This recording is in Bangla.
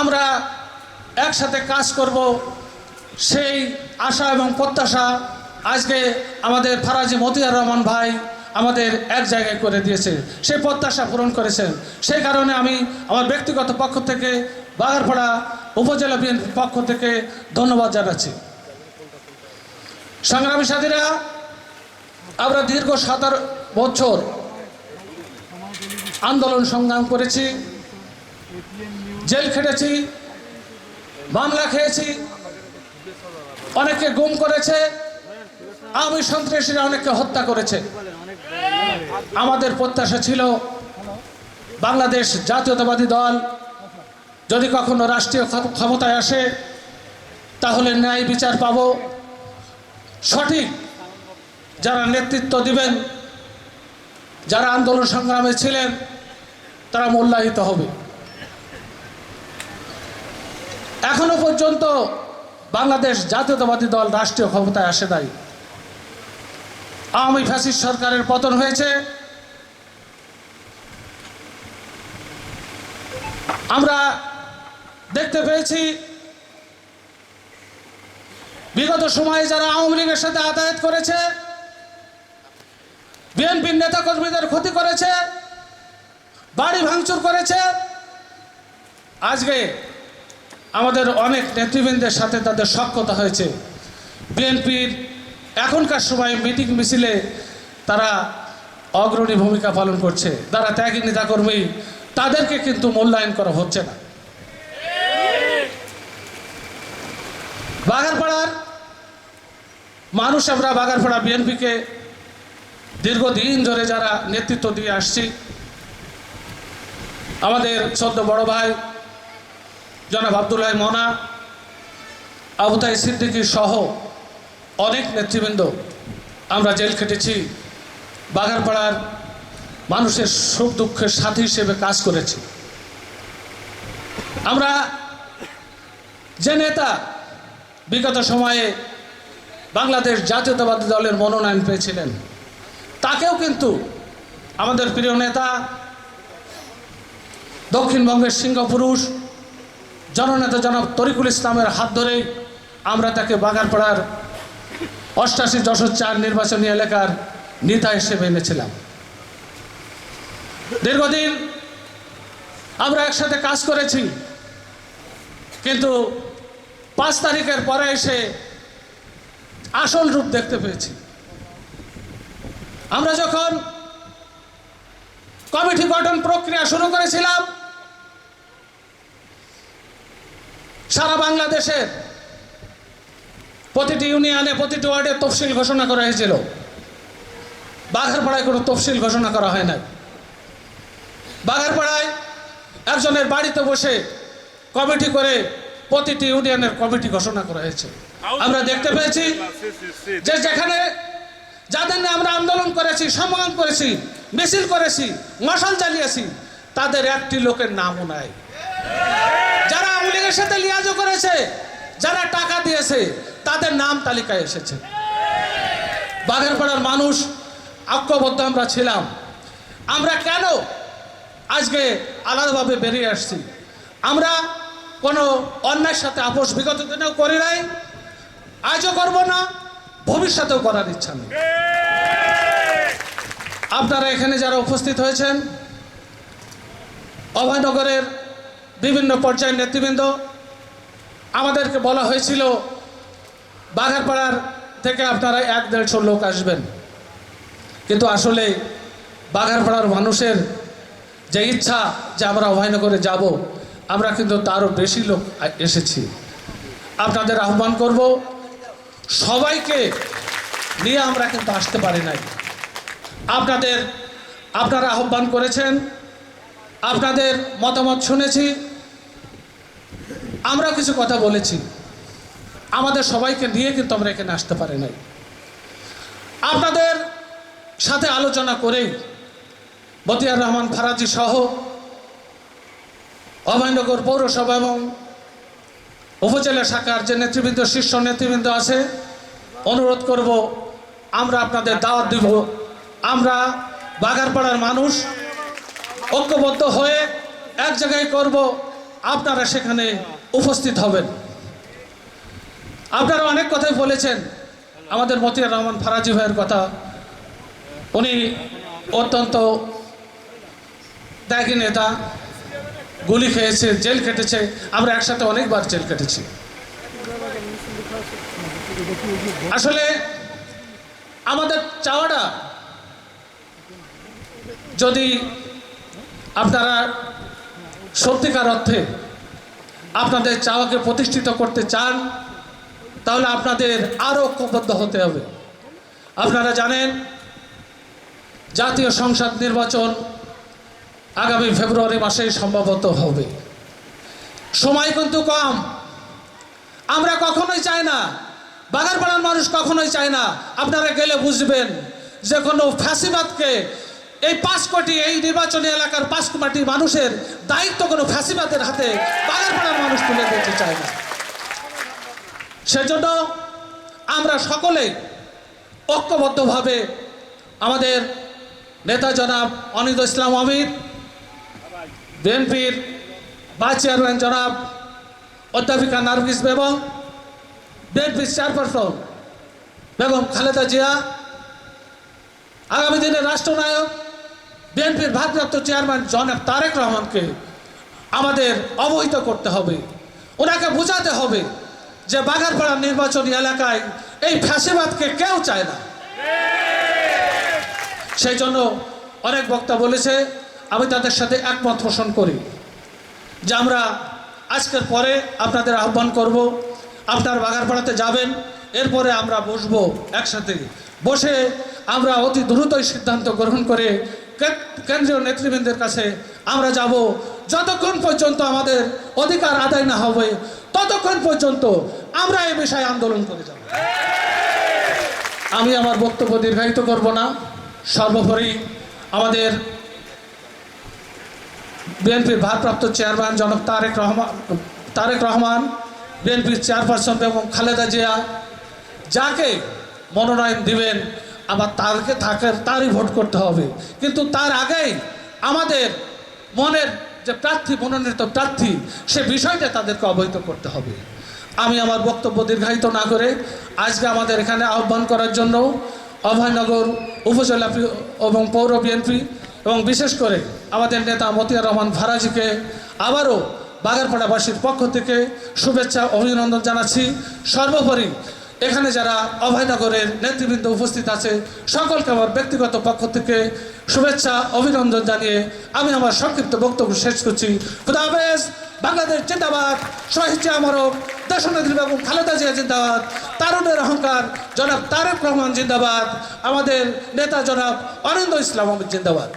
আমরা একসাথে কাজ করব। সেই আশা এবং প্রত্যাশা আজকে আমাদের ফারাজি মতিয়ার রহমান ভাই আমাদের এক জায়গায় করে দিয়েছে। সেই প্রত্যাশা পূরণ করেছেন। সেই কারণে আমি আমার ব্যক্তিগত পক্ষ থেকে, বাগারপাড়া উপজেলা বিএনপির পক্ষ থেকে ধন্যবাদ জানাচ্ছি। সংগ্রামী সাথীরা, আমরা দীর্ঘ সাতার বছর আন্দোলন সংগ্রাম করেছি। জেল খেটেছি, মামলা খেয়েছি অনেকে গুম করেছে আমি সন্ত্রাসীরা অনেককে হত্যা করেছে। আমাদের প্রত্যাশা ছিল বাংলাদেশ জাতীয়তাবাদী দল যদি কখনো রাষ্ট্রীয় ক্ষমতায় আসে, তাহলে ন্যায় বিচার পাব। সঠিক যারা নেতৃত্ব দিবেন, যারা আন্দোলন সংগ্রামে ছিলেন, তারা মূল্যায়িত হবে এখনও পর্যন্ত বাংলাদেশ জাতীয়তাবাদী দল রাষ্ট্রীয় ক্ষমতায় আসে নাই। আওয়ামী ফ্যাসিস্ট সরকারের পতন হয়েছে। আমরা দেখতে পেয়েছি, বিগত সময়ে যারা আওয়ামী লীগের সাথে আদায়ত করেছে, বিএনপির নেতাকর্মীদের ক্ষতি করেছে, বাড়ি ভাঙচুর করেছে, আজকে আমাদের অনেক নেতৃবৃন্দের সাথে তাদের সক্ষতা হয়েছে। বিএনপির এখনকার সময় মিটিং মিছিলে তারা অগ্রণী ভূমিকা পালন করছে। যারা ত্যাগী নেতাকর্মী, তাদেরকে কিন্তু মূল্যায়ন করা হচ্ছে না। বাগারপাড়ার মানুষ আমরা বাগারপাড়া বিএনপিকে দীর্ঘদিন ধরে যারা নেতৃত্ব দিয়ে আসছি, আমাদের সদ্য বড় ভাই জনাব আবদুল্লাহ মনা আবুতাই সিদ্দিকী সহ অনেক নেতৃবৃন্দ আমরা জেল খেটেছি বাগারপাড়ার মানুষের সুখ দুঃখের সাথী হিসেবে কাজ করেছি। আমরা যে নেতা বিগত সময়ে বাংলাদেশ জাতীয়তাবাদী দলের মনোনয়ন পেয়েছিলেন, তাকেও কিন্তু আমাদের প্রিয় নেতা দক্ষিণবঙ্গের সিংহপুরুষ জননেতা জনাব তরিকুল ইসলামের হাত ধরেই আমরা তাকে বাগানপাড়ার অষ্টাশি যশোর চার নির্বাচনী এলাকার নেতা হিসেবে এনেছিলাম। দীর্ঘদিন আমরা একসাথে কাজ করেছি, কিন্তু পাঁচ তারিখের পরে এসে আসল রূপ দেখতে পেয়েছি। আমরা যখন কমিটি গঠন প্রক্রিয়া শুরু করেছিলাম সারা বাংলাদেশের প্রতিটি ইউনিয়নে, প্রতিটি ওয়ার্ডে তফসিল ঘোষণা করা হয়েছিল। বাঘারপাড়ায় কোনো তফসিল ঘোষণা করা হয় নাই। বাঘারপাড়ায় একজনের বাড়িতে বসে কমিটি করে প্রতিটি ইউনিয়নের কমিটি ঘোষণা করা হয়েছে। আমরা দেখতে পেয়েছি যে যেখানে যাদের আমরা আন্দোলন করেছি সংগ্রাম করেছি, মিছিল করেছি, মশাল জ্বালিয়েছি, তাদের একটি লোকের নামও নাই। লীগের সাথে লিয়াজও করেছে, যারা টাকা দিয়েছে, তাদের নাম তালিকায় এসেছে। বাঘেরপাড়ার মানুষ ঐক্যবদ্ধ আমরা ছিলাম। আমরা কেন আজকে আলাদাভাবে বেরিয়ে আসছি? আমরা কোনো অন্যায়ের সাথে আপোষ বিগত দিনেও করি নাই, আজও করব না, ভবিষ্যতেও করার ইচ্ছা নেই। আপনারা এখানে যারা উপস্থিত হয়েছেন, অভয়নগরের বিভিন্ন পর্যায়ের নেতৃবৃন্দ, আমাদেরকে বলা হয়েছিল, বাঘারপাড়ার থেকে আপনারা এক দেড়শো লোক আসবেন। কিন্তু আসলে বাঘারপাড়ার মানুষের যে ইচ্ছা যে আমরা অভয়নগরে যাব, আমরা কিন্তু তারও বেশি লোক এসেছি। আপনাদের আহ্বান করব, সবাইকে নিয়ে আমরা কিন্তু আসতে পারি নাই। আপনাদের, আপনারা আহ্বান করেছেন, আপনাদের মতামত শুনেছি। আমরা কিছু কথা বলেছি। আমাদের সবাইকে নিয়ে কিন্তু আমরা এখানে আসতে পারি নাই। আপনাদের সাথে আলোচনা করেই বতিয়ার রহমান ফারাজি সহ অভয়নগর পৌরসভা এবং উপজেলা শাখার যে নেতৃবৃন্দ, শীর্ষ নেতৃবৃন্দ আছে, অনুরোধ করব, আমরা আপনাদের দাওয়াত দিব। আমরা বাগারপাড়ার মানুষ, ঐক্যবদ্ধ হয়ে এক জায়গায় করব, আপনারা সেখানে উপস্থিত হবেন। আপনারা অনেক কথাই বলেছেন। আমাদের মতিয়ার রহমান ফারাজি ভাইয়ের কথা। উনি অত্যন্ত ত্যাগী নেতা। গুলি খেয়েছে, জেল কেটেছে আমরা একসাথে অনেকবার জেল কেটেছি আসলে আমাদের চাওয়াটা যদি আপনারা সত্যিকার অর্থে আপনাদের চাওয়াকে প্রতিষ্ঠিত করতে চান, তাহলে আপনাদের আরও ঐক্যবদ্ধ হতে হবে। আপনারা জানেন, জাতীয় সংসদ নির্বাচন আগামী ফেব্রুয়ারি মাসেই সম্ভবত হবে। সময় কিন্তু কম। আমরা কখনোই চাই না বাগারপাড়ার মানুষ কখনোই চায় না। আপনারা গেলে বুঝবেন যে কোনো ফ্যাসিবাদকে এই পাঁচ কোটি এই নির্বাচনী এলাকার পাঁচ কোটি মানুষের দায়িত্ব কোনো ফ্যাসিবাদের হাতে বাগারপাড়ার মানুষ তুলে দিতে চায় না। সেজন্য আমরা সকলেই ঐক্যবদ্ধভাবে আমাদের নেতা জনাব অনিদ ইসলাম আমির, বিএনপির ভাইস চেয়ারম্যান জনাব অধ্যাপিকা নার্গিস বেগম, বিএনপির চেয়ারপারসন বেগম খালেদা জিয়া, আগামী দিনে রাষ্ট্রনায়ক বিএনপির ভারপ্রাপ্ত চেয়ারম্যান জনাব তারেক রহমানকে আমাদের অবহিত করতে হবে। ওনাকে বোঝাতে হবে যে বাগারপাড়ার নির্বাচনী এলাকায় এই ফ্যাসিবাদকে কেউ চায় না। সেই জন্য অনেক বক্তা বলেছে, আমি তাদের সাথে একমত পোষণ করি যে আমরা আজকের পরে আপনাদের আহ্বান করব, আপনার বাগারপাড়াতে যাবেন, এরপরে আমরা বসবো একসাথে। বসে আমরা অতি দ্রুতই সিদ্ধান্ত গ্রহণ করে কেন্দ্রীয় নেতৃবৃন্দের কাছে আমরা যাব? যতক্ষণ পর্যন্ত আমাদের অধিকার আদায় না হবে, ততক্ষণ পর্যন্ত আমরা এই বিষয়ে আন্দোলন করে যাব। আমি আমার বক্তব্য দীর্ঘায়িত করব না। সর্বোপরি আমাদের বিএনপির ভারপ্রাপ্ত চেয়ারম্যান জনক তারেক রহমান তারেক রহমান, বিএনপির চেয়ারপারসন এবং খালেদা জিয়া, যাকে মনোনয়ন দিবেন আবার তাকে তারই ভোট করতে হবে। কিন্তু তার আগেই আমাদের মনের যে প্রার্থী, মনোনীত প্রার্থী, সে বিষয়টা তাদেরকে অবহিত করতে হবে। আমি আমার বক্তব্য দীর্ঘায়িত না করে আজকে আমাদের এখানে আহ্বান করার জন্য অভয়নগর উপজেলা এবং পৌর বিএনপি এবং বিশেষ করে আমাদের নেতা মতিয়ার রহমান ফারাজিকে আবারও বাগারপাড়াবাসীর পক্ষ থেকে শুভেচ্ছা, অভিনন্দন জানাচ্ছি। সর্বোপরি এখানে যারা অভয়নগরের নেতৃবৃন্দ উপস্থিত আছে, সকলকে আমার ব্যক্তিগত পক্ষ থেকে শুভেচ্ছা, অভিনন্দন জানিয়ে আমি আমার সংক্ষিপ্ত বক্তব্য শেষ করছি। খুদা হাফেজ, বাংলাদেশ জিন্দাবাদ। শহীদ আমরক দেশনেত্রী বেগম খালেদা জিয়া জিন্দাবাদ। তারুণের অহংকার, জনাব তারেক রহমান জিন্দাবাদ। আমাদের নেতা জনাব অরিন্দ ইসলাম জিন্দাবাদ।